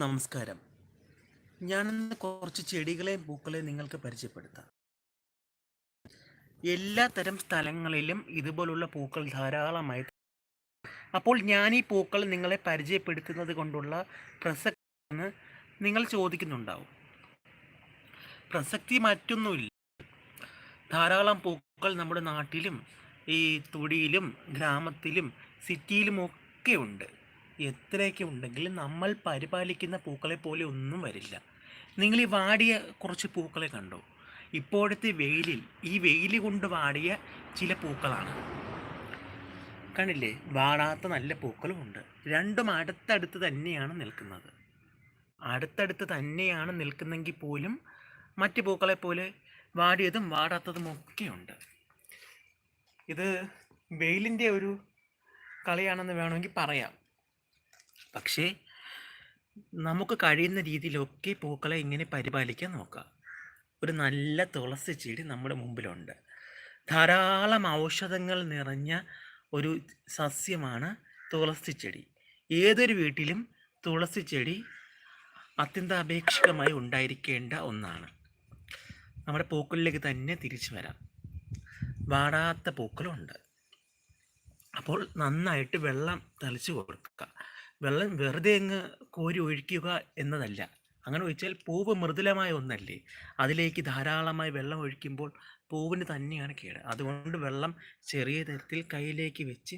നമസ്കാരം. ഞാനിന്ന് കുറച്ച് ചെടികളെയും പൂക്കളെയും നിങ്ങൾക്ക് പരിചയപ്പെടുത്താം. എല്ലാ തരം സ്ഥലങ്ങളിലും ഇതുപോലുള്ള പൂക്കൾ ധാരാളമായി അപ്പോൾ ഞാൻ ഈ പൂക്കൾ നിങ്ങളെ പരിചയപ്പെടുത്തുന്നത് കൊണ്ടുള്ള പ്രസക്തി നിങ്ങൾ ചോദിക്കുന്നുണ്ടാവും. പ്രസക്തി മറ്റൊന്നുമില്ല. ധാരാളം പൂക്കൾ നമ്മുടെ നാട്ടിലും ഈ തൊടിയിലും ഗ്രാമത്തിലും സിറ്റിയിലും ഒക്കെ ഉണ്ട്. എത്രയൊക്കെ ഉണ്ടെങ്കിലും നമ്മൾ പരിപാലിക്കുന്ന പൂക്കളെ പോലെ ഒന്നും വരില്ല. നിങ്ങൾ ഈ വാടിയ കുറച്ച് പൂക്കളെ കണ്ടോ? ഇപ്പോഴത്തെ വെയിലിൽ ഈ വെയിൽ കൊണ്ട് വാടിയ ചില പൂക്കളാണ്. കണ്ടില്ലേ? വാടാത്ത നല്ല പൂക്കളും ഉണ്ട്. രണ്ടും അടുത്തടുത്ത് തന്നെയാണ് നിൽക്കുന്നത്. അടുത്തടുത്ത് തന്നെയാണ് നിൽക്കുന്നെങ്കിൽ പോലും മറ്റ് പൂക്കളെ പോലെ വാടിയതും വാടാത്തതും ഒക്കെയുണ്ട് ഇത് വെയിലിന്റെ ഒരു കളിയാണെന്ന് വേണമെങ്കിൽ പറയാം. പക്ഷേ നമുക്ക് കഴിയുന്ന രീതിയിലൊക്കെ പൂക്കളെ ഇങ്ങനെ പരിപാലിക്കാൻ നോക്കാം. ഒരു നല്ല തുളസി ചെടി നമ്മുടെ മുമ്പിലുണ്ട്. ധാരാളം ഔഷധങ്ങൾ നിറഞ്ഞ ഒരു സസ്യമാണ് തുളസി ചെടി. ഏതൊരു വീട്ടിലും തുളസി ചെടി അത്യന്താപേക്ഷികമായി ഉണ്ടായിരിക്കേണ്ട ഒന്നാണ്. നമ്മുടെ പൂക്കളിലേക്ക് തന്നെ തിരിച്ചു വരാം. വാടാത്ത പൂക്കളുണ്ട്. അപ്പോൾ നന്നായിട്ട് വെള്ളം തളിച്ചു കൊടുക്കുക. വെള്ളം വെറുതെ അങ്ങ് കോരി ഒഴിക്കുക എന്നതല്ല. അങ്ങനെ ഒഴിച്ചാൽ പൂവ് മൃദുലമായ ഒന്നല്ലേ? അതിലേക്ക് ധാരാളമായി വെള്ളം ഒഴിക്കുമ്പോൾ പൂവിന് തന്നെയാണ് കേട്. അതുകൊണ്ട് വെള്ളം ചെറിയ തരത്തിൽ കയ്യിലേക്ക് വെച്ച്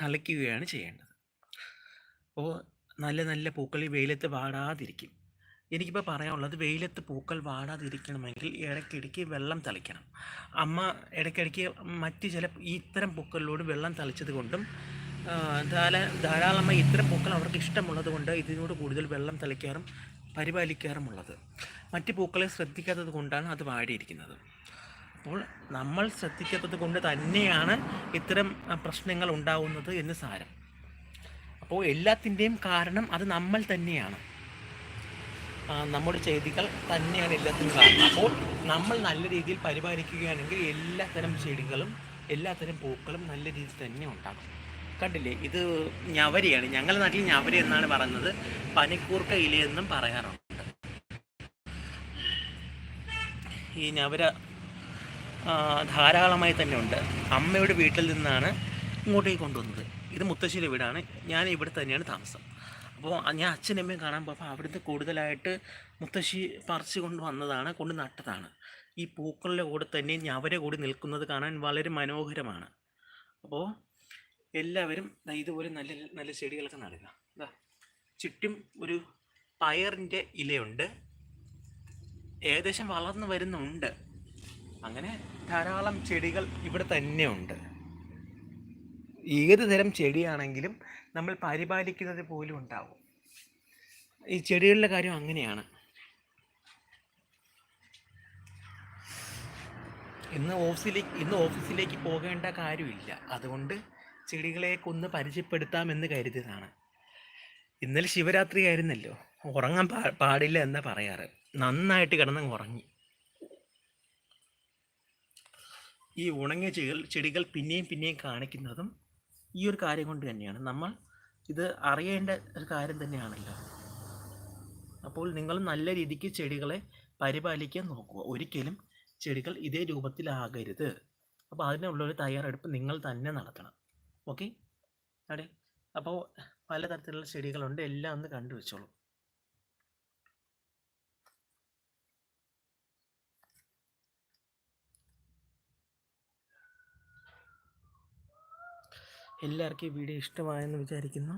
തളിക്കുകയാണ് ചെയ്യേണ്ടത്. അപ്പോൾ നല്ല നല്ല പൂക്കൾ ഈ വെയിലത്ത് വാടാതിരിക്കും. എനിക്കിപ്പോൾ പറയാനുള്ളത് വെയിലത്ത് പൂക്കൾ വാടാതിരിക്കണമെങ്കിൽ ഇടയ്ക്കിടയ്ക്ക് വെള്ളം തളിക്കണം. അമ്മ ഇടയ്ക്കിടയ്ക്ക് മറ്റ് ചില ഇത്തരം പൂക്കളിലൂടെ വെള്ളം തളിച്ചത് കൊണ്ടും ധാരാളമായി ഇത്തരം പൂക്കൾ അവർക്ക് ഇഷ്ടമുള്ളത് കൊണ്ട് ഇതിനോട് കൂടുതൽ വെള്ളം തളിക്കാറും പരിപാലിക്കാറുമുള്ളത്. മറ്റ് പൂക്കളെ ശ്രദ്ധിക്കാത്തത് കൊണ്ടാണ് അത് വാടിയിരിക്കുന്നത്. അപ്പോൾ നമ്മൾ ശ്രദ്ധിക്കാത്തത് കൊണ്ട് തന്നെയാണ് ഇത്തരം പ്രശ്നങ്ങൾ ഉണ്ടാവുന്നത് എന്ന് സാരം. അപ്പോൾ എല്ലാത്തിന്റെയും കാരണം അത് നമ്മൾ തന്നെയാണ്. നമ്മുടെ ചെയ്തികൾ തന്നെയാണ് എല്ലാത്തിനും കാരണം. അപ്പോൾ നമ്മൾ നല്ല രീതിയിൽ പരിപാലിക്കുകയാണെങ്കിൽ എല്ലാത്തരം ചെടികളും എല്ലാത്തരം പൂക്കളും നല്ല രീതിയിൽ തന്നെ ഉണ്ടാകും. കണ്ടില്ലേ? ഇത് ഞവരിയാണ്. ഞങ്ങളുടെ നാട്ടിൽ ഞവരി എന്നാണ് പറയുന്നത്. പനിക്കൂർക്ക ഇലയെന്നും പറയാറുണ്ട്. ഈ ഞവര ധാരാളമായി തന്നെ ഉണ്ട്. അമ്മയുടെ വീട്ടിൽ നിന്നാണ് ഇങ്ങോട്ടേക്ക് കൊണ്ടുവന്നത്. ഇത് മുത്തശ്ശിയുടെ വീടാണ്. ഞാൻ ഇവിടെ തന്നെയാണ് താമസം. അപ്പോൾ ഞാൻ അച്ഛനമ്മയും കാണാൻ പോയപ്പോൾ അവിടുന്ന് കൂടുതലായിട്ട് മുത്തശ്ശി പറിച്ചു കൊണ്ട് വന്നതാണ് കൊണ്ട് നട്ടതാണ്. ഈ പൂക്കളുടെ കൂടെ തന്നെ ഞവരെ കൂടി നിൽക്കുന്നത് കാണാൻ വളരെ മനോഹരമാണ്. അപ്പോൾ എല്ലാവരും ഇതുപോലെ നല്ല നല്ല ചെടികളൊക്കെ നടുക. ഇതാ ചുറ്റും ഒരു പയറിന്റെ ഇലയുണ്ട്. ഏകദേശം വളർന്നു വരുന്നുണ്ട്. അങ്ങനെ ധാരാളം ചെടികൾ ഇവിടെ തന്നെയുണ്ട്. ഏത് തരം ചെടിയാണെങ്കിലും നമ്മൾ പരിപാലിക്കുന്നത് പോലും ഉണ്ടാവും. ഈ ചെടികളുടെ കാര്യം അങ്ങനെയാണ്. ഇന്ന് ഓഫീസിലേക്ക് ഇന്ന് ഓഫീസിലേക്ക് പോകേണ്ട കാര്യമില്ല. അതുകൊണ്ട് ചെടികളെയൊക്കെ പരിചയപ്പെടുത്താം പരിചയപ്പെടുത്താമെന്ന് കരുതിയതാണ്. ഇന്നലെ ശിവരാത്രി ആയിരുന്നല്ലോ. ഉറങ്ങാൻ പാ പാടില്ല എന്നാ പറയാറ്. നന്നായിട്ട് കിടന്നങ്ങ് ഉറങ്ങി. ഈ ഉണങ്ങിയ ചെടികൾ ചെടികൾ പിന്നെയും പിന്നെയും കാണിക്കുന്നതും ഈ ഒരു കാര്യം കൊണ്ട് തന്നെയാണ്. നമ്മൾ ഇത് അറിയേണ്ട ഒരു കാര്യം തന്നെയാണല്ലോ. അപ്പോൾ നിങ്ങൾ നല്ല രീതിക്ക് ചെടികളെ പരിപാലിക്കാൻ നോക്കുക. ഒരിക്കലും ചെടികൾ ഇതേ രൂപത്തിലാകരുത്. അപ്പോൾ അതിനുള്ളൊരു തയ്യാറെടുപ്പ് നിങ്ങൾ തന്നെ നടത്തണം. ഓക്കെ? അവിടെ. അപ്പോൾ പലതരത്തിലുള്ള ചെടികളുണ്ട്. എല്ലാം ഒന്ന് കണ്ടുവച്ചോളൂ എല്ലാവർക്കും ഈ വീഡിയോ ഇഷ്ടമായെന്ന് വിചാരിക്കുന്നു.